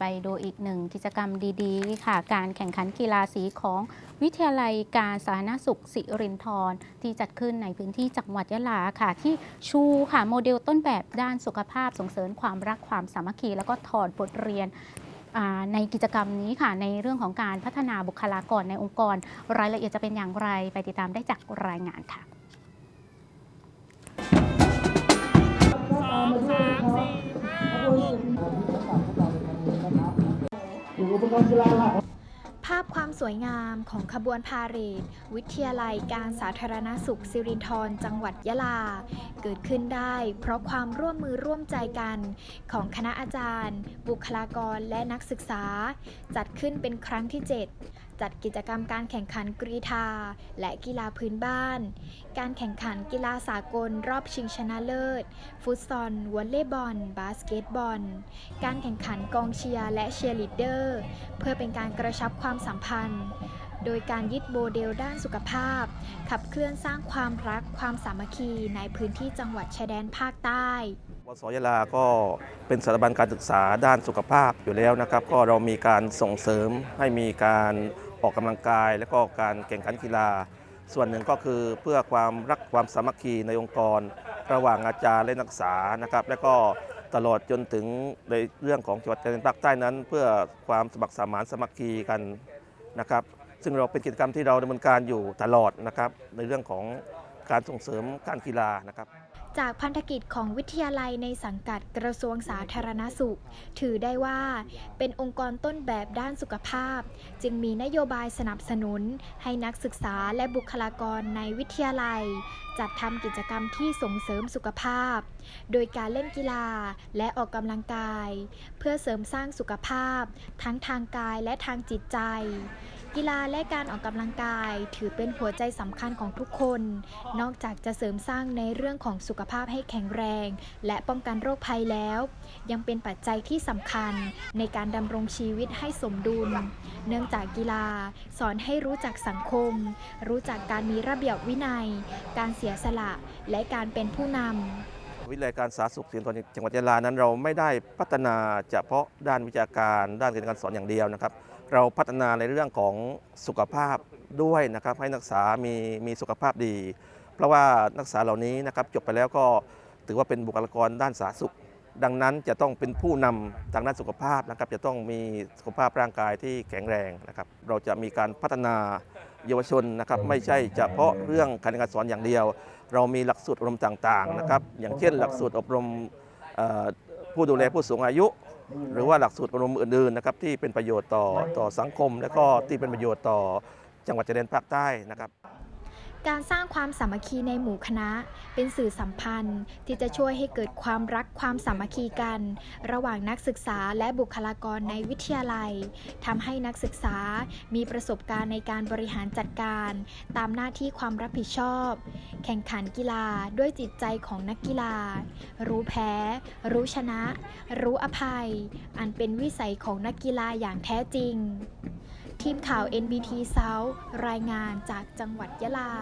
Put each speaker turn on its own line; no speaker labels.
ไปดูอีกหนึ่งกิจกรรมดีๆ ค่ะ การแข่งขันกีฬาสีของวิทยาลัยการสาธารณสุขสิรินธรที่จัดขึ้นในพื้นที่จังหวัดยะลาค่ะ ที่ชูค่ะโมเดลต้นแบบด้านสุขภาพส่งเสริมความรักความสามัคคี แล้วก็ถอดบทเรียนในกิจกรรมนี้ค่ะ ในเรื่องของการพัฒนาบุคลากรในองค์กร รายละเอียดจะเป็นอย่างไร ไปติดตามได้จากรายงานค่ะ
ภาพความสวยงามของขบวนพาเหรดวิทยาลัยการสาธารณสุขสิรินธรจังหวัดยะลา เกิดขึ้นได้ เพราะความร่วมมือร่วมใจกัน ของคณะอาจารย์ บุคลากรและนักศึกษา จัดขึ้นเป็นครั้งที่ 7 จัดกิจกรรมการแข่งขันกรีธาและกีฬาพื้นบ้าน การแข่งขันกีฬาสากลรอบชิงชนะเลิศ ฟุตซอลวอลเลย์บอล บาสเกตบอล การแข่งขันกองเชียร์และเชียร์ลีดเดอร์ เพื่อเป็นการกระชับความสัมพันธ์ โดยการยึดโมเดลด้านสุขภาพ ขับเคลื่อนสร้างความรักความสามัคคีในพื้นที่จังหวัดชายแดนภาคใต้
สยาลาก็เป็นสถาบันการศึกษาด้านสุขภาพอยู่แล้วนะครับ ก็เรามีการส่งเสริมให้มีการออกกำลังกาย และก็การแข่งขันกีฬา ส่วนหนึ่งก็คือเพื่อความรักความสามัคคีในองค์กร ระหว่างอาจารย์และนักศึกษานะครับ และก็ตลอดจนถึงในเรื่องของจังหวัดชายแดนภาคใต้นั้น เพื่อความสมัครสมานสามัคคีกันนะครับ ซึ่งเราเป็นกิจกรรมที่เราดำเนินการอยู่ตลอดนะครับ ในเรื่องของการส่งเสริมการกีฬานะครับ
จากพันธกิจของวิทยาลัยในสังกัดกระทรวงสาธารณสุข ถือได้ว่าเป็นองค์กรต้นแบบด้านสุขภาพ จึงมีนโยบายสนับสนุน ให้นักศึกษาและบุคลากรในวิทยาลัย จัดทำกิจกรรมที่ส่งเสริมสุขภาพ โดยการเล่นกีฬาและออกกำลังกาย เพื่อเสริมสร้างสุขภาพ ทั้งทางกายและทางจิตใจ กีฬาและการออกกำลังกาย ถือเป็นหัวใจสำคัญของทุกคน นอกจากจะเสริมสร้างในเรื่องของสุขภาพให้แข็งแรง และป้องกันโรคภัยแล้ว ยังเป็นปัจจัยที่สำคัญในการดำรงชีวิตให้สมดุล เนื่องจากกีฬา สอนให้รู้จักสังคม รู้จักการมีระเบียบวินัย การเสียสละ และการเป็นผู้นำ
วิทยาลัยการสาธารณสุขสิรินธรจังหวัดยะลานั้นเราไม่ได้พัฒนาเฉพาะด้านวิชาการ ด้านการสอนอย่างเดียวนะครับ เราพัฒนาในเรื่องของสุขภาพด้วยนะครับ ให้นักศึกษามีมีสุขภาพดี เพราะว่านักศึกษาเหล่านี้นะครับจบไปแล้วก็ถือว่าเป็นบุคลากรด้านสาธารณสุข ดังนั้นจะต้องเป็นผู้นำทางด้านสุขภาพนะครับ จะต้องมีสุขภาพร่างกายที่แข็งแรงนะครับ เราจะมีการพัฒนาเยาวชนนะครับ ไม่ใช่เฉพาะเรื่องการเรียนการสอนอย่างเดียว เรามีหลักสูตรอบรมต่างๆนะครับ อย่างเช่น หลักสูตรอบรมผู้ดูแลผู้สูงอายุ หรือว่าหลักสูตรอบรมอื่นๆนะครับที่เป็นประโยชน์ต่อต่อสังคม และก็ที่เป็นประโยชน์ต่อจังหวัดชายแดนภาคใต้นะครับ
การสร้างความสามัคคีในหมู่คณะ เป็นสื่อสัมพันธ์ที่จะช่วยให้เกิดความรักความสามัคคีกัน ระหว่างนักศึกษาและบุคลากรในวิทยาลัยทำให้นักศึกษามีประสบการณ์ในการบริหารจัดการ ตามหน้าที่ความรับผิดชอบ แข่งขันกีฬาด้วยจิตใจของนักกีฬา รู้แพ้ รู้ชนะ รู้อภัย อันเป็นวิสัยของนักกีฬาอย่างแท้จริง ทีมข่าว NBT South รายงานจากจังหวัดยะลา